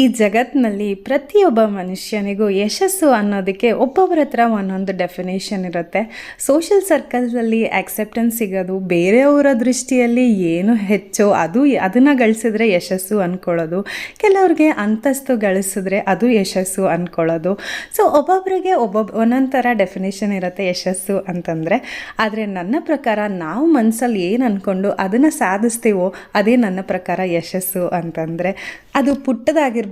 ಈ ಜಗತ್ತಿನಲ್ಲಿ ಪ್ರತಿಯೊಬ್ಬ ಮನುಷ್ಯನಿಗೂ ಯಶಸ್ಸು ಅನ್ನೋದಕ್ಕೆ ಒಬ್ಬೊಬ್ಬರ ಹತ್ರ ಒಂದೊಂದು ಡೆಫಿನೇಷನ್ ಇರುತ್ತೆ. ಸೋಷಿಯಲ್ ಸರ್ಕಲ್ಸಲ್ಲಿ ಆಕ್ಸೆಪ್ಟೆನ್ಸ್ ಸಿಗೋದು ಬೇರೆಯವರ ದೃಷ್ಟಿಯಲ್ಲಿ ಏನು ಹೆಚ್ಚು, ಅದು ಅದನ್ನು ಗಳಿಸಿದ್ರೆ ಯಶಸ್ಸು ಅಂದ್ಕೊಳ್ಳೋದು ಕೆಲವ್ರಿಗೆ ಅಂತಸ್ತು ಗಳಿಸಿದ್ರೆ ಅದು ಯಶಸ್ಸು ಅಂದ್ಕೊಳ್ಳೋದು ಸೊ ಒಬ್ಬೊಬ್ಬರಿಗೆ ಒಬ್ಬೊಬ್ಬ ಒಂದೊಂದು ಥರ ಡೆಫಿನೇಷನ್ ಇರುತ್ತೆ ಯಶಸ್ಸು ಅಂತಂದರೆ. ಆದರೆ ನನ್ನ ಪ್ರಕಾರ ನಾವು ಮನಸ್ಸಲ್ಲಿ ಏನು ಅಂದ್ಕೊಂಡು ಅದನ್ನು ಸಾಧಿಸ್ತೀವೋ ಅದೇ ನನ್ನ ಪ್ರಕಾರ ಯಶಸ್ಸು ಅಂತಂದರೆ. ಅದು ಪುಟ್ಟದಾಗಿರ್ಬೋದು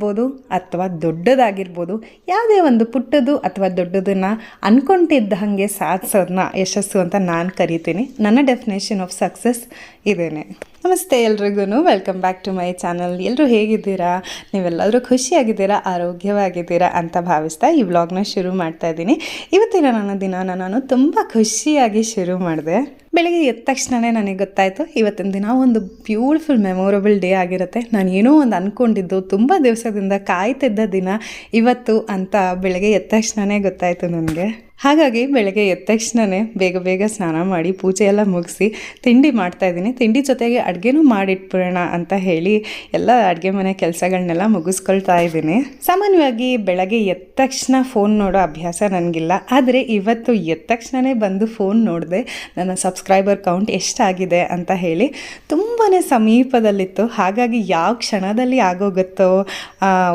ಅಥವಾ ದೊಡ್ಡದಾಗಿರ್ಬೋದು, ಯಾವುದೇ ಒಂದು ಪುಟ್ಟದು ಅಥವಾ ದೊಡ್ಡದನ್ನು ಅನ್ಕೊಂಡಿದ್ದ ಹಾಗೆ ಸಾಧಿಸೋದನ್ನ ಯಶಸ್ಸು ಅಂತ ನಾನು ಕರಿತೀನಿ. ನನ್ನ ಡೆಫಿನೇಷನ್ ಆಫ್ ಸಕ್ಸಸ್ ಇದೇನೆ. ನಮಸ್ತೆ ಎಲ್ರಿಗೂ welcome back to my channel ಎಲ್ಲರೂ ಹೇಗಿದ್ದೀರಾ? ನೀವೆಲ್ಲರೂ ಖುಷಿಯಾಗಿದ್ದೀರಾ, ಆರೋಗ್ಯವಾಗಿದ್ದೀರಾ ಅಂತ ಭಾವಿಸ್ತಾ ಈ ವ್ಲಾಗ್ನ ಶುರು ಮಾಡ್ತಾ ಇದ್ದೀನಿ. ಇವತ್ತಿನ ನನ್ನ ದಿನನ ನಾನು ತುಂಬ ಖುಷಿಯಾಗಿ ಶುರು ಮಾಡಿದೆ. ಬೆಳಿಗ್ಗೆ ಎದ್ದ ತಕ್ಷಣವೇ ನನಗೆ ಗೊತ್ತಾಯಿತು, ಇವತ್ತಿನ ದಿನ ಒಂದು ಬ್ಯೂಟಿಫುಲ್ ಮೆಮೊರಬಲ್ ಡೇ ಆಗಿರುತ್ತೆ. ನಾನು ಏನೋ ಒಂದು ಅಂದ್ಕೊಂಡಿದ್ದು ತುಂಬ ದಿವಸದಿಂದ ಕಾಯ್ತಿದ್ದ ದಿನ ಇವತ್ತು ಅಂತ ಬೆಳಗ್ಗೆ ಎದ್ದ ತಕ್ಷಣವೇ ಗೊತ್ತಾಯಿತು ನನಗೆ. ಹಾಗಾಗಿ ಬೆಳಗ್ಗೆ ಎದ್ದ ತಕ್ಷಣವೇ ಬೇಗ ಬೇಗ ಸ್ನಾನ ಮಾಡಿ ಪೂಜೆ ಎಲ್ಲ ಮುಗಿಸಿ ತಿಂಡಿ ಮಾಡ್ತಾಯಿದ್ದೀನಿ ತಿಂಡಿ ಜೊತೆಗೆ ಅಡುಗೆನೂ ಮಾಡಿಟ್ಬಿಡೋಣ ಅಂತ ಹೇಳಿ ಎಲ್ಲ ಅಡುಗೆ ಮನೆ ಕೆಲಸಗಳನ್ನೆಲ್ಲ ಮುಗಿಸ್ಕೊಳ್ತಾ ಇದ್ದೀನಿ. ಸಾಮಾನ್ಯವಾಗಿ ಬೆಳಗ್ಗೆ ಎದ್ದ ತಕ್ಷಣ ಫೋನ್ ನೋಡೋ ಅಭ್ಯಾಸ ನನಗಿಲ್ಲ. ಆದರೆ ಇವತ್ತು ಎದ್ದ ತಕ್ಷಣವೇ ಬಂದು ಫೋನ್ ನೋಡಿದೆ ನನ್ನ ಸಬ್ಸ್ಕ್ರೈಬರ್ ಕೌಂಟ್ ಎಷ್ಟಾಗಿದೆ ಅಂತ ಹೇಳಿ ತುಂಬಾ ಸಮೀಪದಲ್ಲಿತ್ತು. ಹಾಗಾಗಿ ಯಾವ ಕ್ಷಣದಲ್ಲಿ ಆಗೋಗುತ್ತೋ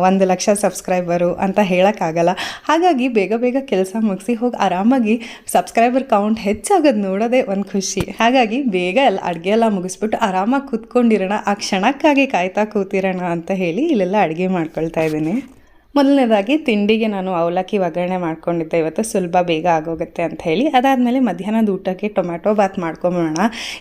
ಒಂದು ಲಕ್ಷ ಸಬ್ಸ್ಕ್ರೈಬರು ಅಂತ ಹೇಳೋಕ್ಕಾಗಲ್ಲ. ಹಾಗಾಗಿ ಬೇಗ ಬೇಗ ಕೆಲಸ ಮುಗಿಸಿ ಹೋಗಿ ಆರಾಮಾಗಿ ಸಬ್ಸ್ಕ್ರೈಬರ್ ಕೌಂಟ್ ಹೆಚ್ಚಾಗೋದು ನೋಡೋದೇ ಒಂದು ಖುಷಿ. ಹಾಗಾಗಿ ಬೇಗ ಎಲ್ಲ ಅಡುಗೆ ಎಲ್ಲ ಮುಗಿಸ್ಬಿಟ್ಟು ಆರಾಮಾಗಿ ಕೂತ್ಕೊಂಡಿರೋಣ. ಆ ಕ್ಷಣಕ್ಕಾಗಿ ಕಾಯ್ತಾ ಕೂತಿರೋಣ ಅಂತ ಹೇಳಿ ಇಲ್ಲೆಲ್ಲ ಅಡುಗೆ ಮಾಡ್ಕೊಳ್ತಾ ಇದ್ದೀನಿ. ಮೊದಲನೇದಾಗಿ ತಿಂಡಿಗೆ ನಾನು ಅವಲಕ್ಕಿ ಒಗ್ಗರಣೆ ಮಾಡ್ಕೊಂಡಿದ್ದೆ. ಇವತ್ತು ಸುಲಭ ಬೇಗ ಆಗೋಗುತ್ತೆ ಅಂತ ಹೇಳಿ. ಅದಾದಮೇಲೆ ಮಧ್ಯಾಹ್ನದ ಊಟಕ್ಕೆ ಟೊಮ್ಯಾಟೊ ಬಾತ್ ಮಾಡ್ಕೊಂಬಿಡೋಣ.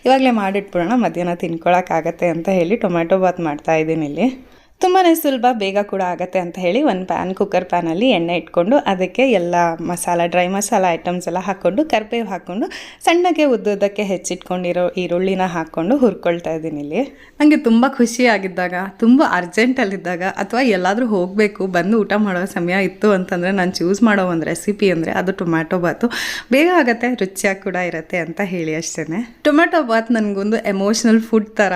ಇವಾಗಲೇ ಮಾಡಿಟ್ಬಿಡೋಣ. ಮಧ್ಯಾಹ್ನ ತಿನ್ಕೊಳಕ್ಕಾಗತ್ತೆ ಅಂತ ಹೇಳಿ ಟೊಮ್ಯಾಟೊ ಬಾತ್ ಮಾಡ್ತಾ ಇದ್ದೀನಿ ಇಲ್ಲಿ. ತುಂಬಾ ಸುಲಭ, ಬೇಗ ಕೂಡ ಆಗುತ್ತೆ ಅಂತ ಹೇಳಿ ಒಂದು ಪ್ಯಾನ್ ಕುಕ್ಕರ್ ಪ್ಯಾನಲ್ಲಿ ಎಣ್ಣೆ ಇಟ್ಕೊಂಡು ಅದಕ್ಕೆ ಎಲ್ಲ ಮಸಾಲ ಡ್ರೈ ಮಸಾಲ ಐಟಮ್ಸ್ ಎಲ್ಲ ಹಾಕ್ಕೊಂಡು, ಕರಿಬೇವು ಹಾಕ್ಕೊಂಡು, ಸಣ್ಣಗೆ ಉದ್ದುದ್ದಕ್ಕೆ ಹೆಚ್ಚಿಟ್ಕೊಂಡಿರೋ ಈರುಳ್ಳಿನ ಹಾಕ್ಕೊಂಡು ಹುರ್ಕೊಳ್ತಾ ಇದ್ದೀನಿ ಇಲ್ಲಿ. ನನಗೆ ತುಂಬ ಖುಷಿಯಾಗಿದ್ದಾಗ ತುಂಬ ಅರ್ಜೆಂಟಲ್ಲಿದ್ದಾಗ ಅಥವಾ ಎಲ್ಲಾದರೂ ಹೋಗಬೇಕು, ಬಂದು ಊಟ ಮಾಡೋ ಸಮಯ ಇತ್ತು ಅಂತಂದರೆ ನಾನು ಚೂಸ್ ಮಾಡೋ ಒಂದು ರೆಸಿಪಿ ಅಂದರೆ ಅದು ಟೊಮ್ಯಾಟೊ ಬಾತು. ಬೇಗ ಆಗುತ್ತೆ, ರುಚಿಯಾಗಿ ಕೂಡ ಇರುತ್ತೆ ಅಂತ ಹೇಳಿ ಅಷ್ಟೇ ಟೊಮ್ಯಾಟೊ ಬಾತ್ ನನಗೊಂದು ಎಮೋಷ್ನಲ್ ಫುಡ್ ಥರ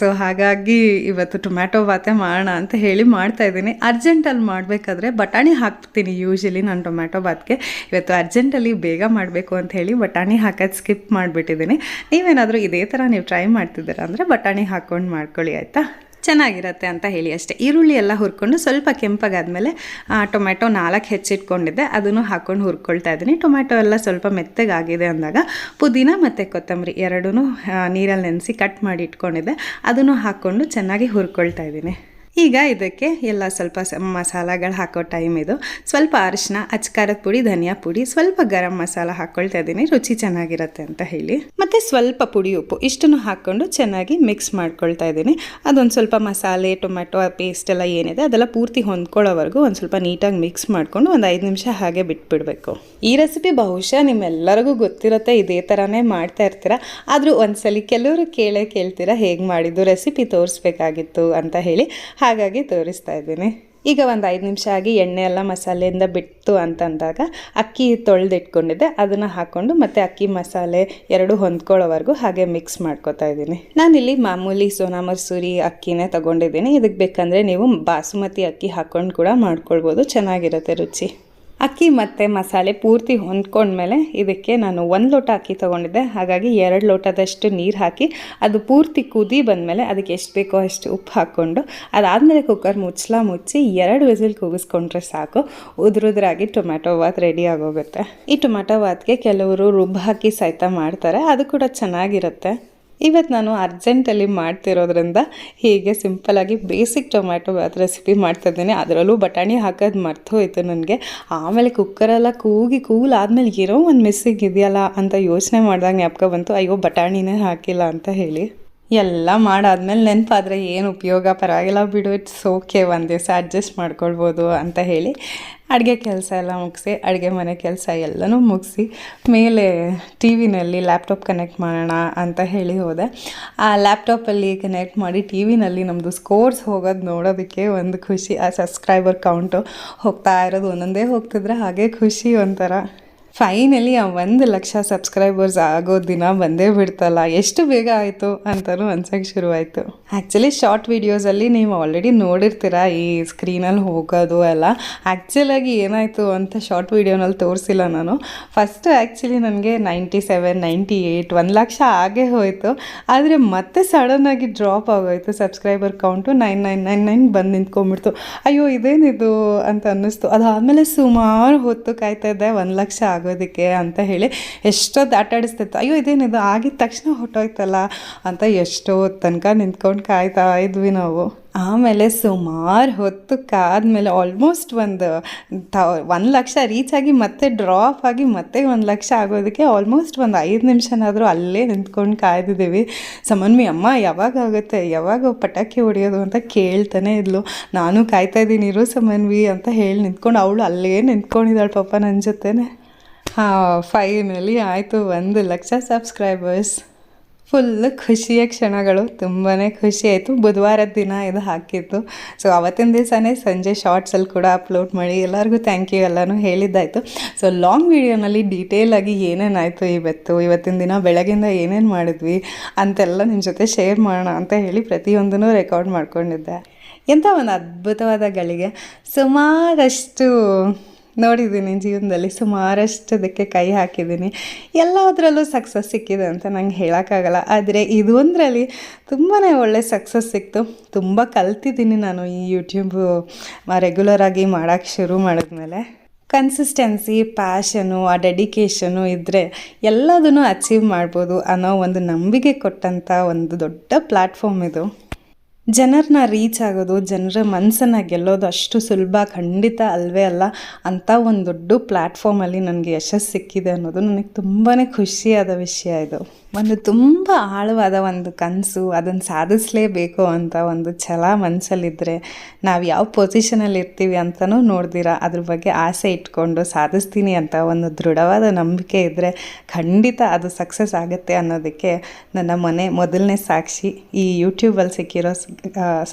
ಸೊ ಹಾಗಾಗಿ ಇವತ್ತು ಟೊಮ್ಯಾಟೊ ಬಾತೆ ಮಾಡೋಣ ಅಂತ ಹೇಳಿ ಮಾಡ್ತಾ ಇದ್ದೀನಿ. ಅರ್ಜೆಂಟಲ್ಲಿ ಮಾಡಬೇಕಾದ್ರೆ ಬಟಾಣಿ ಹಾಕ್ತೀನಿ ಯೂಶಲಿ ನಾನು ಟೊಮ್ಯಾಟೊ ಬಾತ್ಗೆ ಇವತ್ತು ಅರ್ಜೆಂಟಲ್ಲಿ ಬೇಗ ಮಾಡಬೇಕು ಅಂತ ಹೇಳಿ ಬಟಾಣಿ ಹಾಕೋದು ಸ್ಕಿಪ್ ಮಾಡಿಬಿಟ್ಟಿದ್ದೀನಿ. ನೀವೇನಾದರೂ ಇದೇ ಥರ ನೀವು ಟ್ರೈ ಮಾಡ್ತಿದ್ದೀರಾ ಅಂದರೆ ಬಟಾಣಿ ಹಾಕ್ಕೊಂಡು ಮಾಡ್ಕೊಳ್ಳಿ, ಆಯಿತಾ? ಚೆನ್ನಾಗಿರತ್ತೆ ಅಂತ ಹೇಳಿ ಅಷ್ಟೇ. ಈರುಳ್ಳಿ ಎಲ್ಲ ಹುರ್ಕೊಂಡು ಸ್ವಲ್ಪ ಕೆಂಪಗಾದ್ಮೇಲೆ ಟೊಮೆಟೊ ನಾಲ್ಕು ಹೆಚ್ಚಿಟ್ಕೊಂಡಿದ್ದೆ. ಅದನ್ನು ಹಾಕ್ಕೊಂಡು ಹುರ್ಕೊಳ್ತಾ ಇದ್ದೀನಿ. ಟೊಮ್ಯಾಟೊ ಎಲ್ಲ ಸ್ವಲ್ಪ ಮೆತ್ತಗಾಗಿದೆ ಅಂದಾಗ, ಪುದೀನ ಮತ್ತು ಕೊತ್ತಂಬರಿ ಎರಡೂ ನೀರಲ್ಲಿ ನೆನೆಸಿ ಕಟ್ ಮಾಡಿ ಇಟ್ಕೊಂಡಿದ್ದೆ. ಅದನ್ನು ಹಾಕ್ಕೊಂಡು ಚೆನ್ನಾಗಿ ಹುರ್ಕೊಳ್ತಾ ಇದ್ದೀನಿ. ಈಗ ಇದಕ್ಕೆ ಎಲ್ಲ ಸ್ವಲ್ಪ ಮಸಾಲಗಳು ಹಾಕೋ ಟೈಮ್ ಇದು. ಸ್ವಲ್ಪ ಅರಿಶಿನ ಅಚ್ಕಾರದ ಪುಡಿ, ಧನಿಯಾ ಪುಡಿ, ಸ್ವಲ್ಪ ಗರಂ ಮಸಾಲ ಹಾಕ್ಕೊಳ್ತಾ ಇದ್ದೀನಿ ರುಚಿ ಚೆನ್ನಾಗಿರುತ್ತೆ ಅಂತ ಹೇಳಿ. ಮತ್ತು ಸ್ವಲ್ಪ ಪುಡಿ ಉಪ್ಪು ಇಷ್ಟನ್ನು ಹಾಕ್ಕೊಂಡು ಚೆನ್ನಾಗಿ ಮಿಕ್ಸ್ ಮಾಡ್ಕೊಳ್ತಾ ಇದ್ದೀನಿ ಅದೊಂದು ಸ್ವಲ್ಪ ಮಸಾಲೆ ಟೊಮೆಟೊ ಪೇಸ್ಟ್ ಎಲ್ಲ ಏನಿದೆ ಅದೆಲ್ಲ ಪೂರ್ತಿ ಹೊಂದ್ಕೊಳ್ಳೋವರೆಗೂ ಒಂದು ಸ್ವಲ್ಪ ನೀಟಾಗಿ ಮಿಕ್ಸ್ ಮಾಡಿಕೊಂಡು ಒಂದು ಐದು ನಿಮಿಷ ಹಾಗೆ ಬಿಟ್ಬಿಡಬೇಕು. ಈ ರೆಸಿಪಿ ಬಹುಶಃ ನಿಮ್ಮೆಲ್ಲರಿಗೂ ಗೊತ್ತಿರುತ್ತೆ, ಇದೇ ಥರನೇ ಮಾಡ್ತಾ ಇರ್ತೀರ. ಆದರೂ ಒಂದ್ಸಲಿ ಕೆಲವರು ಕೇಳೇ ಕೇಳ್ತೀರಾ, ಹೇಗೆ ಮಾಡಿದ್ದು ರೆಸಿಪಿ ತೋರಿಸ್ಬೇಕಾಗಿತ್ತು ಅಂತ ಹೇಳಿ. ಹಾಗಾಗಿ ತೋರಿಸ್ತಾ ಇದ್ದೀನಿ. ಈಗ ಒಂದು ಐದು ನಿಮಿಷ ಆಗಿ ಎಣ್ಣೆ ಎಲ್ಲ ಮಸಾಲೆಯಿಂದ ಬಿಟ್ಟು ಅಂತಂದಾಗ ಅಕ್ಕಿ ತೊಳೆದಿಟ್ಕೊಂಡಿದ್ದೆ. ಅದನ್ನು ಹಾಕ್ಕೊಂಡು ಮತ್ತು ಅಕ್ಕಿ ಮಸಾಲೆ ಎರಡು ಹೊಂದ್ಕೊಳ್ಳೋವರೆಗೂ ಹಾಗೆ ಮಿಕ್ಸ್ ಮಾಡ್ಕೊತಾ ಇದ್ದೀನಿ. ನಾನಿಲ್ಲಿ ಮಾಮೂಲಿ ಸೋನಾ ಮಸೂರಿ ಅಕ್ಕಿನೇ ತಗೊಂಡಿದ್ದೀನಿ. ಇದಕ್ಕೆ ಬೇಕಂದರೆ ನೀವು ಬಾಸುಮತಿ ಅಕ್ಕಿ ಹಾಕ್ಕೊಂಡು ಕೂಡ ಮಾಡ್ಕೊಳ್ಬೋದು. ಚೆನ್ನಾಗಿರುತ್ತೆ ರುಚಿ. ಅಕ್ಕಿ ಮತ್ತು ಮಸಾಲೆ ಪೂರ್ತಿ ಹೊಂದ್ಕೊಂಡ್ಮೇಲೆ ಇದಕ್ಕೆ ನಾನು ಒಂದು ಲೋಟ ಅಕ್ಕಿ ತೊಗೊಂಡಿದ್ದೆ. ಹಾಗಾಗಿ ಎರಡು ಲೋಟದಷ್ಟು ನೀರು ಹಾಕಿ ಅದು ಪೂರ್ತಿ ಕುದಿ ಬಂದಮೇಲೆ ಅದಕ್ಕೆ ಎಷ್ಟು ಬೇಕೋ ಅಷ್ಟು ಉಪ್ಪು ಹಾಕ್ಕೊಂಡು ಅದಾದಮೇಲೆ ಕುಕ್ಕರ್ ಮುಚ್ಚಲ ಮುಚ್ಚಿ ಎರಡು ವಿಸಿಲ್ ಕೂಗಿಸ್ಕೊಂಡ್ರೆ ಸಾಕು. ಉದುರುದ್ರಾಗಿ ಟೊಮ್ಯಾಟೊ ಬಾತ್ ರೆಡಿ ಆಗೋಗುತ್ತೆ. ಈ ಟೊಮ್ಯಾಟೊ ಬಾತ್ಗೆ ಕೆಲವರು ರುಬ್ಬು ಹಾಕಿ ಸಹಿತ ಮಾಡ್ತಾರೆ. ಅದು ಕೂಡ ಚೆನ್ನಾಗಿರುತ್ತೆ. ಇವತ್ತು ನಾನು ಅರ್ಜೆಂಟಲ್ಲಿ ಮಾಡ್ತಿರೋದ್ರಿಂದ ಹೀಗೆ ಸಿಂಪಲಾಗಿ ಬೇಸಿಕ್ ಟೊಮ್ಯಾಟೊ ಬಾತ್ ರೆಸಿಪಿ ಮಾಡ್ತಾಯಿದ್ದೀನಿ ಅದರಲ್ಲೂ ಬಟಾಣಿ ಹಾಕೋದು ಮರ್ತೋಯ್ತು ನನಗೆ. ಆಮೇಲೆ ಕುಕ್ಕರೆಲ್ಲ ಕೂಗಿ ಕೂದಲಾದ್ಮೇಲೆ ಇರೋ ಒಂದು ಮಿಸ್ಸಿಂಗ್ ಇದೆಯಲ್ಲ ಅಂತ ಯೋಚನೆ ಮಾಡಿದಾಗ ಜ್ಞಾಪಕ ಬಂತು. ಅಯ್ಯೋ, ಬಟಾಣಿನೇ ಹಾಕಿಲ್ಲ ಅಂತ ಹೇಳಿ. ಎಲ್ಲ ಮಾಡಾದ್ಮೇಲೆ ನೆನಪಾದರೆ ಏನು ಉಪಯೋಗ? ಪರವಾಗಿಲ್ಲ ಬಿಡು ಇಟ್ಸ್ ಓಕೆ ಒಂದು ದಿವಸ ಅಡ್ಜಸ್ಟ್ ಮಾಡ್ಕೊಳ್ಬೋದು ಅಂತ ಹೇಳಿ. ಅಡುಗೆ ಕೆಲಸ ಎಲ್ಲ ಮುಗಿಸಿ, ಅಡುಗೆ ಮನೆ ಕೆಲಸ ಎಲ್ಲನೂ ಮುಗಿಸಿ, ಮೇಲೆ ಟಿ ವಿನಲ್ಲಿ ಲ್ಯಾಪ್ಟಾಪ್ ಕನೆಕ್ಟ್ ಮಾಡೋಣ ಅಂತ ಹೇಳಿ ಹೋದೆ. ಆ ಲ್ಯಾಪ್ಟಾಪಲ್ಲಿ ಕನೆಕ್ಟ್ ಮಾಡಿ ಟಿ ವಿನಲ್ಲಿ ನಮ್ಮದು ಸ್ಕೋರ್ಸ್ ಹೋಗೋದು ನೋಡೋದಕ್ಕೆ ಒಂದು ಖುಷಿ, ಆ ಸಬ್ಸ್ಕ್ರೈಬರ್ ಕೌಂಟು ಹೋಗ್ತಾ ಇರೋದು ಒಂದೊಂದೇ ಹೋಗ್ತಿದ್ರೆ ಹಾಗೆ ಖುಷಿ ಒಂಥರ. ಫೈನಲಿ ಆ ಒಂದು ಲಕ್ಷ ಸಬ್ಸ್ಕ್ರೈಬರ್ಸ್ ಆಗೋ ದಿನ ಬಂದೇ ಬಿಡ್ತಲ್ಲ. ಎಷ್ಟು ಬೇಗ ಆಯಿತು ಅಂತಲೂ ಅನ್ಸೋಕ್ಕೆ ಶುರುವಾಯಿತು. ಆ್ಯಕ್ಚುಲಿ ಶಾರ್ಟ್ ವೀಡಿಯೋಸಲ್ಲಿ ನೀವು ಆಲ್ರೆಡಿ ನೋಡಿರ್ತೀರ ಈ ಸ್ಕ್ರೀನಲ್ಲಿ ಹೋಗೋದು ಎಲ್ಲ. ಆ್ಯಕ್ಚುಲಾಗಿ ಏನಾಯಿತು ಅಂತ ಶಾರ್ಟ್ ವೀಡಿಯೋನಲ್ಲಿ ತೋರಿಸಿಲ್ಲ ನಾನು. ಫಸ್ಟು ಆ್ಯಕ್ಚುಲಿ ನನಗೆ ನೈಂಟಿ ಸೆವೆನ್ ನೈಂಟಿ ಏಯ್ಟ್ ಒಂದು ಲಕ್ಷ ಆಗೇ ಹೋಯಿತು. ಆದರೆ ಮತ್ತೆ ಸಡನ್ನಾಗಿ ಡ್ರಾಪ್ ಆಗೋಯಿತು. Subscriber count nine nine nine nine ಬಂದು ನಿಂತ್ಕೊಂಡ್ಬಿಡ್ತು. ಅಯ್ಯೋ, ಇದೇನಿದು ಅಂತ ಅನ್ನಿಸ್ತು. ಅದಾದಮೇಲೆ ಸುಮಾರು ಹೊತ್ತು ಕಾಯ್ತಾ ಇದ್ದೆ. ಒಂದು ಲಕ್ಷ ಆಗೋದಕ್ಕೆ ಅಂತ ಹೇಳಿ ಎಷ್ಟೊತ್ತು ಆಟಾಡಿಸ್ತಿತ್ತು ಅಯ್ಯೋ ಇದೇನಿದು ಆಗಿದ ತಕ್ಷಣ ಹೊಟ್ಟೋಯ್ತಲ್ಲ ಅಂತ ಎಷ್ಟೋ ತನಕ ನಿಂತ್ಕೊಂಡು ಕಾಯ್ತಾ ಇದ್ವಿ ನಾವು. ಆಮೇಲೆ ಸುಮಾರು ಹೊತ್ತು ಕಾದ್ಮೇಲೆ ಆಲ್ಮೋಸ್ಟ್ ಒಂದು ತ, ಒಂದು ಲಕ್ಷ ರೀಚ್ ಆಗಿ ಮತ್ತೆ ಡ್ರಾಪ್ ಆಗಿ ಮತ್ತೆ ಒಂದು ಲಕ್ಷ ಆಗೋದಕ್ಕೆ ಆಲ್ಮೋಸ್ಟ್ ಒಂದು ಐದು ನಿಮಿಷನಾದರೂ ಅಲ್ಲೇ ನಿಂತ್ಕೊಂಡು ಕಾಯ್ದಿದ್ದೀವಿ. ಸಮನ್ವಿ, ಅಮ್ಮ, ಯಾವಾಗ ಆಗುತ್ತೆ? ಯಾವಾಗ ಪಟಾಕಿ ಹೊಡೆಯೋದು? ಅಂತ ಕೇಳ್ತಾನೆ ಇದ್ಲು. ನಾನು ಕಾಯ್ತಾ ಇದ್ದೀನಿ, ಇರು ಸಮನ್ವಿ ಅಂತ ಹೇಳಿ ನಿಂತ್ಕೊಂಡು ಅವಳು ಅಲ್ಲೇ ನಿಂತ್ಕೊಂಡಿದ್ದಾಳೆ ಪಾಪ ನನ್ನ ಜೊತೆನೆ. ಫೈನಲಿ ಆಯಿತು. ಒಂದು ಲಕ್ಷ ಸಬ್ಸ್ಕ್ರೈಬರ್ಸ್ ಫುಲ್ ಖುಷಿಯ ಕ್ಷಣಗಳು. ತುಂಬಾ ಖುಷಿ ಆಯಿತು. ಬುಧವಾರದ ದಿನ ಇದು ಹಾಕಿತ್ತು ಸೊ ಅವತ್ತಿನ ದಿವಸನೇ ಸಂಜೆ ಶಾರ್ಟ್ಸಲ್ಲಿ ಕೂಡ ಅಪ್ಲೋಡ್ ಮಾಡಿ ಎಲ್ಲರಿಗೂ ಥ್ಯಾಂಕ್ ಯು ಎಲ್ಲನೂ ಹೇಳಿದ್ದಾಯಿತು. ಸೊ ಲಾಂಗ್ ವೀಡಿಯೋನಲ್ಲಿ ಡೀಟೇಲಾಗಿ ಏನೇನಾಯಿತು ಇವತ್ತು? ಇವತ್ತಿನ ದಿನ ಬೆಳಗಿಂದ ಏನೇನು ಮಾಡಿದ್ವಿ? ಅಂತೆಲ್ಲ ನಿಮ್ಮ ಜೊತೆ ಶೇರ್ ಮಾಡೋಣ ಅಂತ ಹೇಳಿ ಪ್ರತಿಯೊಂದನ್ನು ರೆಕಾರ್ಡ್ ಮಾಡ್ಕೊಂಡಿದ್ದೆ. ಎಂಥ ಒಂದು ಅದ್ಭುತವಾದ ಗಳಿಗೆ. ಸುಮಾರಷ್ಟು ನೋಡಿದ್ದೀನಿ ಜೀವನದಲ್ಲಿ ಸುಮಾರಷ್ಟು ಅದಕ್ಕೆ ಕೈ ಹಾಕಿದ್ದೀನಿ. ಎಲ್ಲದರಲ್ಲೂ ಸಕ್ಸಸ್ ಸಿಕ್ಕಿದೆ ಅಂತ ನಂಗೆ ಹೇಳೋಕ್ಕಾಗಲ್ಲ. ಆದರೆ ಇದೊಂದರಲ್ಲಿ ತುಂಬಾ ಒಳ್ಳೆ ಸಕ್ಸಸ್ ಸಿಕ್ತು. ತುಂಬ ಕಲ್ತಿದ್ದೀನಿ ನಾನು ಈ ಯೂಟ್ಯೂಬು ರೆಗ್ಯುಲರಾಗಿ ಮಾಡೋಕ್ಕೆ ಶುರು ಮಾಡಿದ್ಮೇಲೆ. ಕನ್ಸಿಸ್ಟೆನ್ಸಿ ಪ್ಯಾಷನು ಆ ಡೆಡಿಕೇಷನು ಇದ್ದರೆ ಎಲ್ಲದನ್ನು ಅಚೀವ್ ಮಾಡ್ಬೋದು ಅನ್ನೋ ಒಂದು ನಂಬಿಕೆ ಕೊಟ್ಟಂಥ ಒಂದು ದೊಡ್ಡ ಪ್ಲ್ಯಾಟ್ಫಾರ್ಮ್ ಇದು. ಜನರನ್ನ ರೀಚ್ ಆಗೋದು, ಜನರ ಮನಸ್ಸನ್ನು ಗೆಲ್ಲೋದು ಅಷ್ಟು ಸುಲಭ, ಖಂಡಿತ ಅಲ್ವೇ ಅಲ್ಲ. ಅಂಥ ಒಂದು ದೊಡ್ಡ ಪ್ಲ್ಯಾಟ್ಫಾರ್ಮಲ್ಲಿ ನನಗೆ ಯಶಸ್ಸು ಸಿಕ್ಕಿದೆ ಅನ್ನೋದು ನನಗೆ ತುಂಬಾ ಖುಷಿಯಾದ ವಿಷಯ ಇದು. ಒಂದು ತುಂಬ ಆಳವಾದ ಒಂದು ಕನಸು, ಅದನ್ನು ಸಾಧಿಸಲೇಬೇಕು ಅಂತ ಒಂದು ಛಲ ಮನಸ್ಸಲ್ಲಿದ್ದರೆ ನಾವು ಯಾವ ಪೊಸಿಷನಲ್ಲಿ ಇರ್ತೀವಿ ಅಂತಲೂ ನೋಡ್ದಿರ. ಅದ್ರ ಬಗ್ಗೆ ಆಸೆ ಇಟ್ಕೊಂಡು ಸಾಧಿಸ್ತೀನಿ ಅಂತ ಒಂದು ದೃಢವಾದ ನಂಬಿಕೆ ಇದ್ದರೆ ಖಂಡಿತ ಅದು ಸಕ್ಸಸ್ ಆಗುತ್ತೆ ಅನ್ನೋದಕ್ಕೆ ನನ್ನ ಮನೆ ಮೊದಲನೇ ಸಾಕ್ಷಿ, ಈ ಯೂಟ್ಯೂಬಲ್ಲಿ ಸಿಕ್ಕಿರೋ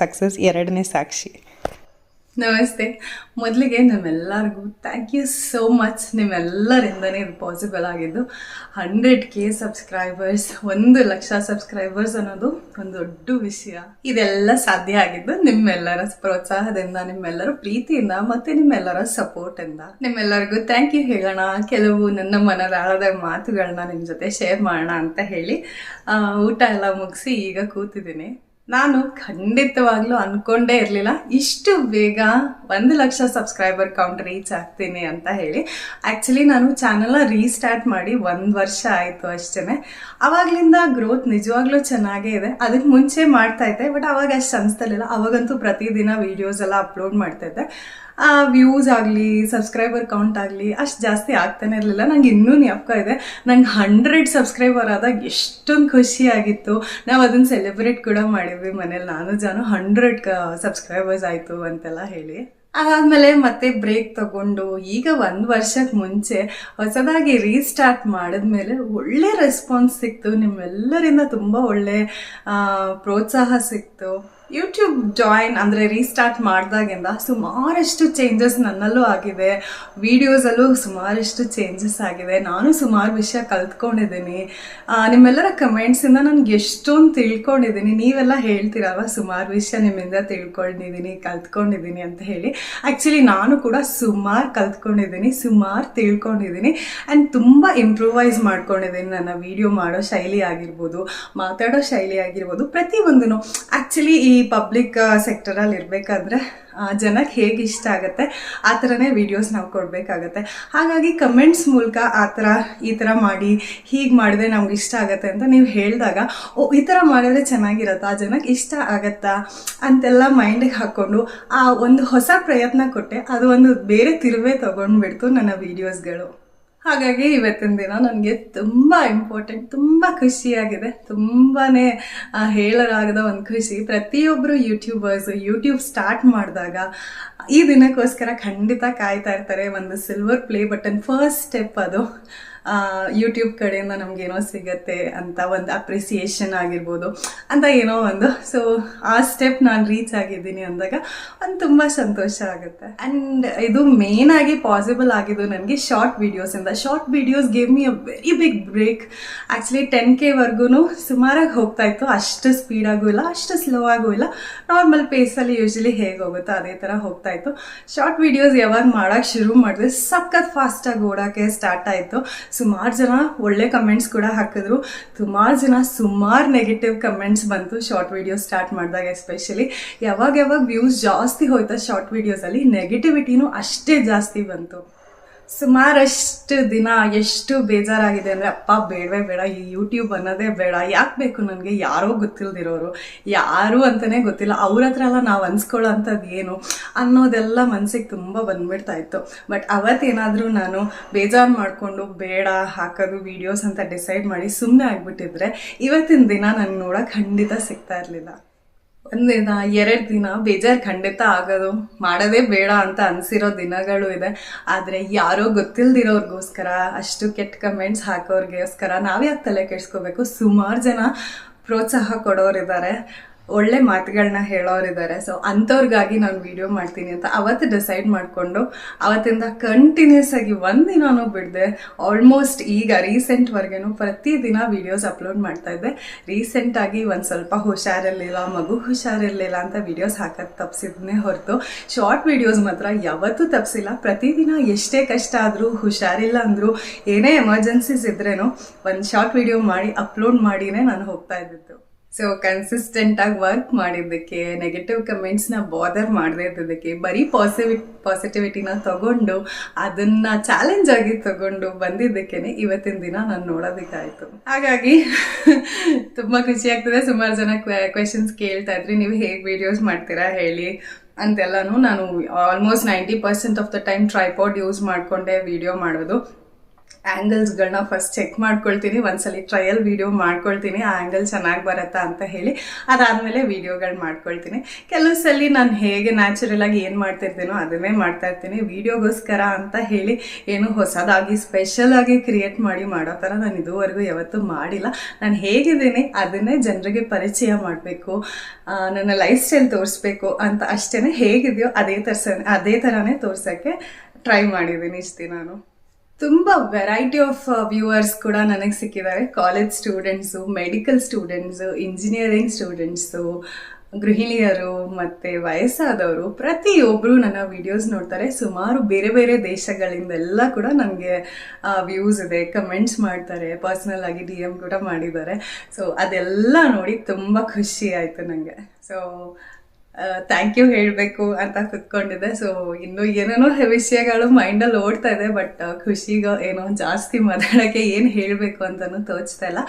ಸಕ್ಸಸ್ ಎರಡನೇ ಸಾಕ್ಷಿ. ನಮಸ್ತೆ. ಮೊದಲಿಗೆ ನಿಮ್ಮೆಲ್ಲರಿಗೂ ಥ್ಯಾಂಕ್ ಯು ಸೋ ಮಚ್ ನಿಮ್ಮೆಲ್ಲರಿಂದನೇ ಇದು ಪಾಸಿಬಲ್ ಆಗಿದ್ದು ಹಂಡ್ರೆಡ್ ಕೆ ಸಬ್ಸ್ಕ್ರೈಬರ್ಸ್ ಒಂದು ಲಕ್ಷ ಸಬ್ಸ್ಕ್ರೈಬರ್ಸ್ ಅನ್ನೋದು ಒಂದು ದೊಡ್ಡ ವಿಷಯ. ಇದೆಲ್ಲ ಸಾಧ್ಯ ಆಗಿದ್ದು ನಿಮ್ಮೆಲ್ಲರ ಪ್ರೋತ್ಸಾಹದಿಂದ, ನಿಮ್ಮೆಲ್ಲರ ಪ್ರೀತಿಯಿಂದ ಮತ್ತೆ ನಿಮ್ಮೆಲ್ಲರ ಸಪೋರ್ಟಿಂದ ನಿಮ್ಮೆಲ್ಲರಿಗೂ ಥ್ಯಾಂಕ್ ಯು ಹೇಳೋಣ. ಕೆಲವು ನನ್ನ ಮನದಾಳದ ಮಾತುಗಳನ್ನ ನಿಮ್ಮ ಜೊತೆ ಶೇರ್ ಮಾಡೋಣ ಅಂತ ಹೇಳಿ ಊಟ ಎಲ್ಲ ಮುಗಿಸಿ ಈಗ ಕೂತಿದ್ದೀನಿ. ನಾನು ಖಂಡಿತವಾಗ್ಲೂ ಅನ್ಕೊಂಡೇ ಇರಲಿಲ್ಲ. ಇಷ್ಟು ಬೇಗ ಒಂದು ಲಕ್ಷ ಸಬ್ಸ್ಕ್ರೈಬರ್ ಕೌಂಟ್ ರೀಚ್ ಆಗ್ತೀನಿ ಅಂತ ಹೇಳಿ. ಆ್ಯಕ್ಚುಲಿ ನಾನು ಚಾನಲ್ನ ರೀಸ್ಟಾರ್ಟ್ ಮಾಡಿ ಒಂದು ವರ್ಷ ಆಯಿತು ಅಷ್ಟೇ ಅವಾಗ್ಲಿಂದ ಗ್ರೋತ್ ನಿಜವಾಗ್ಲೂ ಚೆನ್ನಾಗೇ ಇದೆ. ಅದಕ್ಕೆ ಮುಂಚೆ ಮಾಡ್ತಾ ಇದ್ದೆ ಬಟ್ ಅವಾಗ ಅಷ್ಟು ಅನಿಸ್ತಿರ್ಲಿಲ್ಲ. ಅವಾಗಂತೂ ಪ್ರತಿದಿನ ವೀಡಿಯೋಸ್ ಎಲ್ಲ ಅಪ್ಲೋಡ್ ಮಾಡ್ತಾ ಇದ್ದೆ. ವ್ಯೂಸ್ ಆಗಲಿ ಸಬ್ಸ್ಕ್ರೈಬರ್ ಕೌಂಟ್ ಆಗಲಿ, ಅಷ್ಟು ಜಾಸ್ತಿ ಆಗ್ತಾನೆ ಇರಲಿಲ್ಲ. ನಂಗೆ ಇನ್ನೂ ಜ್ಞಾಪಕ ಇದೆ. ನಂಗೆ ಹಂಡ್ರೆಡ್ ಸಬ್ಸ್ಕ್ರೈಬರ್ ಆದಾಗ ಎಷ್ಟೊಂದು ಖುಷಿ ಆಗಿತ್ತು. ನಾವು ಅದನ್ನು ಸೆಲೆಬ್ರೇಟ್ ಕೂಡ ಮಾಡಿದ್ವಿ ಮನೇಲಿ. ನಾನು ಜಾನು ಹಂಡ್ರೆಡ್ ಸಬ್ಸ್ಕ್ರೈಬರ್ಸ್ ಆಯಿತು ಅಂತೆಲ್ಲ ಹೇಳಿ. ಆದಮೇಲೆ ಮತ್ತೆ ಬ್ರೇಕ್ ತಗೊಂಡು ಈಗ ಒಂದು ವರ್ಷಕ್ಕೆ ಮುಂಚೆ ಹೊಸದಾಗಿ ರೀಸ್ಟಾರ್ಟ್ ಮಾಡಿದ್ಮೇಲೆ ಒಳ್ಳೆ ರೆಸ್ಪಾನ್ಸ್ ಸಿಕ್ತು. ನಿಮ್ಮೆಲ್ಲರಿಂದ ತುಂಬ ಒಳ್ಳೆ ಪ್ರೋತ್ಸಾಹ ಸಿಕ್ತು. ಯೂಟ್ಯೂಬ್ ಜಾಯಿನ್ ಅಂದರೆ ರೀಸ್ಟಾರ್ಟ್ ಮಾಡಿದಾಗಿಂದ ಸುಮಾರಷ್ಟು ಚೇಂಜಸ್ ನನ್ನಲ್ಲೂ ಆಗಿದೆ. ವೀಡಿಯೋಸಲ್ಲೂ ಸುಮಾರಷ್ಟು ಚೇಂಜಸ್ ಆಗಿದೆ. ನಾನು ಸುಮಾರು ವಿಷಯ ಕಲ್ತ್ಕೊಂಡಿದ್ದೀನಿ. ನಿಮ್ಮೆಲ್ಲರ ಕಮೆಂಟ್ಸಿಂದ ನನಗೆ ಎಷ್ಟೊಂದು ತಿಳ್ಕೊಂಡಿದ್ದೀನಿ. ನೀವೆಲ್ಲ ಹೇಳ್ತೀರಲ್ವ, ಸುಮಾರು ವಿಷಯ ನಿಮ್ಮಿಂದ ತಿಳ್ಕೊಂಡಿದ್ದೀನಿ, ಕಲ್ತ್ಕೊಂಡಿದ್ದೀನಿ ಅಂತ ಹೇಳಿ. ಆ್ಯಕ್ಚುಲಿ ನಾನು ಕೂಡ ಸುಮಾರು ಕಲ್ತ್ಕೊಂಡಿದ್ದೀನಿ, ಸುಮಾರು ತಿಳ್ಕೊಂಡಿದ್ದೀನಿ. ಆ್ಯಂಡ್ ತುಂಬ ಇಂಪ್ರೂವೈಸ್ ಮಾಡ್ಕೊಂಡಿದ್ದೀನಿ. ನನ್ನ ವಿಡಿಯೋ ಮಾಡೋ ಶೈಲಿ ಆಗಿರ್ಬೋದು, ಮಾತಾಡೋ ಶೈಲಿ ಆಗಿರ್ಬೋದು ಪ್ರತಿಯೊಂದೂ ಆ್ಯಕ್ಚುಲಿ ಈ ಪಬ್ಲಿಕ್ ಸೆಕ್ಟರಲ್ಲಿ ಇರಬೇಕಾದ್ರೆ ಜನಕ್ಕೆ ಹೇಗೆ ಇಷ್ಟ ಆಗುತ್ತೆ, ಆ ಥರನೇ ವೀಡಿಯೋಸ್ ನಾವು ಕೊಡಬೇಕಾಗತ್ತೆ. ಹಾಗಾಗಿ ಕಮೆಂಟ್ಸ್ ಮೂಲಕ ಆ ಥರ ಈ ಥರ ಮಾಡಿ, ಹೀಗೆ ಮಾಡಿದ್ರೆ ನಮ್ಗೆ ಇಷ್ಟ ಆಗುತ್ತೆ ಅಂತ ನೀವು ಹೇಳಿದಾಗ, ಓ, ಈ ಥರ ಮಾಡಿದ್ರೆ ಚೆನ್ನಾಗಿರತ್ತಾ ಜನಕ್ಕೆ ಇಷ್ಟ ಆಗತ್ತಾ ಅಂತೆಲ್ಲ ಮೈಂಡಿಗೆ ಹಾಕ್ಕೊಂಡು ಆ ಒಂದು ಹೊಸ ಪ್ರಯತ್ನ ಕೊಟ್ಟೆ, ಅದು ಒಂದು ಬೇರೆ ತಿರುವೇ ತೊಗೊಂಡ್ಬಿಡ್ತು ನನ್ನ ವೀಡಿಯೋಸ್ಗಳು ಹಾಗಾಗಿ ಇವತ್ತಿನ ದಿನ ನನಗೆ ತುಂಬ ಇಂಪಾರ್ಟೆಂಟ್ ತುಂಬ ಖುಷಿಯಾಗಿದೆ. ತುಂಬಾ ಹೇಳಲಾಗದ ಒಂದು ಖುಷಿ. ಪ್ರತಿಯೊಬ್ಬರು ಯೂಟ್ಯೂಬರ್ಸ್ ಯೂಟ್ಯೂಬ್ ಸ್ಟಾರ್ಟ್ ಮಾಡಿದಾಗ ಈ ದಿನಕ್ಕೋಸ್ಕರ ಖಂಡಿತ ಕಾಯ್ತಾ ಇರ್ತಾರೆ ಒಂದು silver play button first step ಅದು. ಯೂಟ್ಯೂಬ್ ಕಡೆಯಿಂದ ನಮಗೇನೋ ಸಿಗತ್ತೆ ಅಂತ ಒಂದು ಅಪ್ರಿಸಿಯೇಷನ್ ಆಗಿರ್ಬೋದು ಅಂತ ಏನೋ ಒಂದು. ಸೊ ಆ ಸ್ಟೆಪ್ ನಾನು ರೀಚ್ ಆಗಿದ್ದೀನಿ ಅಂದಾಗ ಒಂದು ತುಂಬ ಸಂತೋಷ ಆಗುತ್ತೆ. ಆ್ಯಂಡ್ ಇದು ಮೇನ್ ಆಗಿ ಪಾಸಿಬಲ್ ಆಗಿದ್ದು ನನಗೆ short ವಿಡಿಯೋಸಿಂದ short videos gave me a very big break actually ten K ವರ್ಗು ಸುಮಾರಾಗಿ ಹೋಗ್ತಾ ಇತ್ತು. ಅಷ್ಟು ಸ್ಪೀಡಾಗೂ ಇಲ್ಲ, ಅಷ್ಟು ಸ್ಲೋ ಆಗೂ ಇಲ್ಲ. ನಾರ್ಮಲ್ ಪೇಸಲ್ಲಿ ಯೂಶ್ವಲಿ ಹೇಗೆ ಹೋಗುತ್ತೋ ಅದೇ ಥರ ಹೋಗ್ತಾ ಇತ್ತು ಶಾರ್ಟ್ ವಿಡಿಯೋಸ್ ಯಾವಾಗ ಮಾಡೋಕ್ಕೆ ಶುರು ಮಾಡಿದ್ರೆ ಸಖತ್ ಫಾಸ್ಟಾಗಿ ಓಡೋಕ್ಕೆ ಸ್ಟಾರ್ಟ್ ಆಯಿತು. ಸುಮಾರು ಜನ ಒಳ್ಳೆ ಕಮೆಂಟ್ಸ್ ಕೂಡ ಹಾಕಿದ್ರು. ಸುಮಾರು ಜನ ಸುಮಾರು ನೆಗೆಟಿವ್ ಕಮೆಂಟ್ಸ್ ಬಂತು ಶಾರ್ಟ್ ವಿಡಿಯೋ ಸ್ಟಾರ್ಟ್ ಮಾಡಿದಾಗ ಎಸ್ಪೆಷಲಿ ಯಾವಾಗ ಯಾವಾಗ ವ್ಯೂಸ್ ಜಾಸ್ತಿ ಹೋಯ್ತಾ ಶಾರ್ಟ್ ವೀಡಿಯೋಸಲ್ಲಿ ನೆಗೆಟಿವಿಟಿನೂ ಅಷ್ಟೇ ಜಾಸ್ತಿ ಬಂತು. ಸುಮಾರಷ್ಟು ದಿನ ಎಷ್ಟು ಬೇಜಾರಾಗಿದೆ ಅಂದರೆ, ಅಪ್ಪ, ಬೇಡವೇ ಬೇಡ, ಈ ಯೂಟ್ಯೂಬ್ ಅನ್ನೋದೇ ಬೇಡ, ಯಾಕೆ ಬೇಕು ನನಗೆ? ಯಾರೋ ಗೊತ್ತಿಲ್ಲದಿರೋರು ಯಾರು ಅಂತಲೇ ಗೊತ್ತಿಲ್ಲ. ಅವ್ರ ಹತ್ರ ಎಲ್ಲ ನಾವು ಅನ್ಸ್ಕೊಳ್ಳೋ ಅಂಥದ್ದು ಏನು? ಅನ್ನೋದೆಲ್ಲ ಮನಸ್ಸಿಗೆ ತುಂಬ ಬಂದ್ಬಿಡ್ತಾ ಇತ್ತು. ಬಟ್ ಅವತ್ತೇನಾದರೂ ನಾನು ಬೇಜಾರು ಮಾಡಿಕೊಂಡು, ಬೇಡ, ಹಾಕೋದು ವೀಡಿಯೋಸ್ ಅಂತ ಡಿಸೈಡ್ ಮಾಡಿ ಸುಮ್ಮನೆ ಆಗಿಬಿಟ್ಟಿದ್ರೆ, ಇವತ್ತಿನ ದಿನ ನನಗೆ ನೋಡೋಕೆ ಖಂಡಿತ ಸಿಗ್ತಾ ಇರಲಿಲ್ಲ. ಒಂದಿನ ಎರಡು ದಿನ ಬೇಜಾರು ಖಂಡಿತ ಆಗೋದು. ಮಾಡೋದೇ ಬೇಡ ಅಂತ ಅನ್ಸಿರೋ ದಿನಗಳು ಇದೆ. ಆದರೆ ಯಾರೋ ಗೊತ್ತಿಲ್ದಿರೋರ್ಗೋಸ್ಕರ, ಅಷ್ಟು ಕೆಟ್ಟ ಕಮೆಂಟ್ಸ್ ಹಾಕೋರ್ಗೋಸ್ಕರ ನಾವ್ಯಾಕೆ ತಲೆ ಕೆಡ್ಸ್ಕೋಬೇಕು? ಸುಮಾರು ಜನ ಪ್ರೋತ್ಸಾಹ ಕೊಡೋರಿದ್ದಾರೆ ಒಳ್ಳೆ ಮಾತುಗಳನ್ನ ಹೇಳೋರಿದ್ದಾರೆ ಸೊ ಅಂಥವ್ರಿಗಾಗಿ ನಾನು ವಿಡಿಯೋ ಮಾಡ್ತೀನಿ ಅಂತ ಅವತ್ತು ಡಿಸೈಡ್ ಮಾಡಿಕೊಂಡು ಅವತ್ತಿಂದ ಕಂಟಿನ್ಯೂಸ್ ಆಗಿ ಒಂದಿನೂ ಬಿಡದೆ ಆಲ್ಮೋಸ್ಟ್ ಈಗ ರೀಸೆಂಟ್ವರೆಗೂ ಪ್ರತಿದಿನ ವಿಡಿಯೋಸ್ ಅಪ್ಲೋಡ್ ಮಾಡ್ತಾ ಇದ್ದೆ. ರೀಸೆಂಟಾಗಿ ಒಂದು ಸ್ವಲ್ಪ ಹುಷಾರಿರಲಿಲ್ಲ, ಮಗು ಹುಷಾರಿರಲಿಲ್ಲ ಅಂತ ವೀಡಿಯೋಸ್ ಹಾಕೋದು ತಪ್ಪಿಸಿದ್ನೇ ಹೊರತು ಶಾರ್ಟ್ ವಿಡಿಯೋಸ್ ಮಾತ್ರ ಯಾವತ್ತೂ ತಪ್ಪಿಸಿಲ್ಲ ಪ್ರತಿದಿನ ಎಷ್ಟೇ ಕಷ್ಟ ಆದರೂ, ಹುಷಾರಿಲ್ಲ ಅಂದರೂ, ಏನೇ ಎಮರ್ಜೆನ್ಸೀಸ್ ಇದ್ರೇನು ಒಂದು ಶಾರ್ಟ್ ವಿಡಿಯೋ ಮಾಡಿ ಅಪ್ಲೋಡ್ ಮಾಡಿನೇ ನಾನು ಹೋಗ್ತಾ ಇದ್ದಿದ್ದು. ಸೊ ಕನ್ಸಿಸ್ಟೆಂಟಾಗಿ ವರ್ಕ್ ಮಾಡಿದ್ದಕ್ಕೆ ನೆಗೆಟಿವ್ ಕಮೆಂಟ್ಸ್ನ ಬಾದರ್ ಮಾಡದೇ ಇದ್ದಕ್ಕೆ ಬರೀ ಪಾಸಿಟಿವಿ ಪಾಸಿಟಿವಿಟಿನ ತಗೊಂಡು, ಅದನ್ನ ಚಾಲೆಂಜ್ ಆಗಿ ತಗೊಂಡು ಬಂದಿದ್ದಕ್ಕೇನೆ ಇವತ್ತಿನ ದಿನ ನಾನು ನೋಡೋದಕ್ಕಾಯಿತು. ಹಾಗಾಗಿ ತುಂಬ ಖುಷಿ ಆಗ್ತದೆ. ಸುಮಾರು ಜನ ಕ್ವೆಶನ್ಸ್ ಕೇಳ್ತಾ ಇದ್ರಿ. ನೀವು ಹೇಗೆ ವಿಡಿಯೋಸ್ ಮಾಡ್ತೀರಾ ಹೇಳಿ ಅಂತೆಲ್ಲನೂ ನಾನು almost ninety percent of the time tripod use ಮಾಡಿಕೊಂಡೇ ವಿಡಿಯೋ ಮಾಡೋದು. ಆ್ಯಂಗಲ್ಸ್ಗಳನ್ನ ಫಸ್ಟ್ ಚೆಕ್ ಮಾಡ್ಕೊಳ್ತೀನಿ, ಒಂದ್ಸಲಿ ಟ್ರಯಲ್ ವಿಡಿಯೋ ಮಾಡ್ಕೊಳ್ತೀನಿ, ಆ ಆ್ಯಂಗಲ್ ಚೆನ್ನಾಗಿ ಬರುತ್ತಾ ಅಂತ ಹೇಳಿ, ಅದಾದಮೇಲೆ ವಿಡಿಯೋಗಳು ಮಾಡ್ಕೊಳ್ತೀನಿ. ಕೆಲವು ಸಲ ನಾನು ಹೇಗೆ ನ್ಯಾಚುರಲ್ ಆಗಿ ಏನು ಮಾಡ್ತಿರ್ತೀನೋ ಅದನ್ನೇ ಮಾಡ್ತಾ ಇರ್ತೀನಿ. ವಿಡಿಯೋಗೋಸ್ಕರ ಅಂತ ಹೇಳಿ ಏನು ಹೊಸದಾಗಿ ಸ್ಪೆಷಲ್ ಆಗಿ ಕ್ರಿಯೇಟ್ ಮಾಡಿ ಮಾಡೋ ಥರ ನಾನು ಇದುವರೆಗೂ ಯಾವತ್ತೂ ಮಾಡಿಲ್ಲ. ನಾನು ಹೇಗಿದ್ದೀನಿ ಅದನ್ನೇ ಜನರಿಗೆ ಪರಿಚಯ ಮಾಡಬೇಕು ನನ್ನ ಲೈಫ್ ಸ್ಟೈಲ್ ತೋರಿಸ್ಬೇಕು ಅಂತ ಅಷ್ಟೇ ಹೇಗಿದೆಯೋ ಅದೇ ತರ್ಸ, ಅದೇ ಥರನೇ ತೋರ್ಸೋಕ್ಕೆ ಟ್ರೈ ಮಾಡಿದ್ದೀನಿ ಇಷ್ಟು ನಾನು ತುಂಬ ವೆರೈಟಿ ಆಫ್ ವ್ಯೂವರ್ಸ್ ಕೂಡ ನನಗೆ ಸಿಕ್ಕಿದ್ದಾರೆ college students medical students engineering students ಗೃಹಿಣಿಯರು ಮತ್ತು ವಯಸ್ಸಾದವರು ಪ್ರತಿಯೊಬ್ಬರು ನನ್ನ ವಿಡಿಯೋಸ್ ನೋಡ್ತಾರೆ. ಸುಮಾರು ಬೇರೆ ಬೇರೆ ದೇಶಗಳಿಂದೆಲ್ಲ ಕೂಡ ನನಗೆ ವ್ಯೂಸ್ ಇದೆ. ಕಮೆಂಟ್ಸ್ ಮಾಡ್ತಾರೆ. ಪರ್ಸ್ನಲ್ ಆಗಿ ಡಿ ಎಂ ಕೂಡ ಮಾಡಿದ್ದಾರೆ. ಸೊ ಅದೆಲ್ಲ ನೋಡಿ ತುಂಬ ಖುಷಿ ಆಯಿತು ನನಗೆ ಸೊ ಥ್ಯಾಂಕ್ ಯು ಹೇಳಬೇಕು ಅಂತ ಕುತ್ಕೊಂಡಿದ್ದೆ. ಸೊ ಇನ್ನು ಏನೇನೋ ವಿಷಯಗಳು ಮೈಂಡಲ್ಲಿ ಓಡ್ತಾ ಇದೆ ಬಟ್ ಖುಷಿಗ ಏನೋ ಜಾಸ್ತಿ ಮಾತಾಡೋಕ್ಕೆ ಏನು ಹೇಳಬೇಕು ಅಂತಲೂ ತೋಚ್ತಾ ಇಲ್ಲ.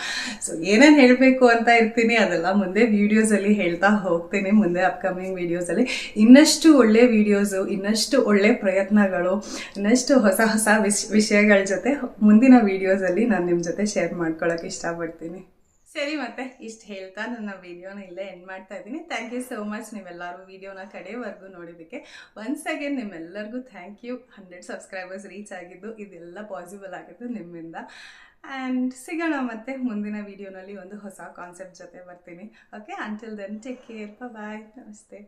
ಸೊ ಏನೇನು ಹೇಳಬೇಕು ಅಂತ ಇರ್ತೀನಿ, ಅದೆಲ್ಲ ಮುಂದೆ ವೀಡಿಯೋಸಲ್ಲಿ ಹೇಳ್ತಾ ಹೋಗ್ತೀನಿ, ಮುಂದೆ ಅಪ್ಕಮಿಂಗ್ ವೀಡಿಯೋಸಲ್ಲಿ ಇನ್ನಷ್ಟು ಒಳ್ಳೆ ವೀಡಿಯೋಸು ಇನ್ನಷ್ಟು ಒಳ್ಳೆ ಪ್ರಯತ್ನಗಳು, ಇನ್ನಷ್ಟು ಹೊಸ ಹೊಸ ವಿಷ್, ವಿಷಯಗಳ ಜೊತೆ ಮುಂದಿನ ವೀಡಿಯೋಸಲ್ಲಿ ನಾನು ನಿಮ್ಮ ಜೊತೆ ಶೇರ್ ಮಾಡ್ಕೊಳ್ಳೋಕೆ ಇಷ್ಟಪಡ್ತೀನಿ. ಸರಿ ಮತ್ತೆ, ಇಷ್ಟು ಹೇಳ್ತಾ ನನ್ನ ವಿಡಿಯೋನ ಇಲ್ಲೇ ಎಂಡ್ ಮಾಡ್ತಾ ಇದ್ದೀನಿ. ಥ್ಯಾಂಕ್ ಯು ಸೋ ಮಚ್ ನೀವೆಲ್ಲರೂ ವಿಡಿಯೋನ ಕಡೆವರೆಗೂ ನೋಡಿದ್ದಕ್ಕೆ. ಒನ್ಸ್ ಅಗೇನ್ ನಿಮ್ಮೆಲ್ಲರಿಗೂ thank you hundred subscribers reach ಆಗಿದ್ದು ಇದೆಲ್ಲ ಪಾಸಿಬಲ್ ಆಗಿದ್ದು ನಿಮ್ಮಿಂದ. ಆ್ಯಂಡ್ ಸಿಗೋಣ ಮತ್ತೆ ಮುಂದಿನ ವಿಡಿಯೋನಲ್ಲಿ ಒಂದು ಹೊಸ ಕಾನ್ಸೆಪ್ಟ್ ಜೊತೆ ಬರ್ತೀನಿ. Okay until then take care bye ನಮಸ್ತೆ.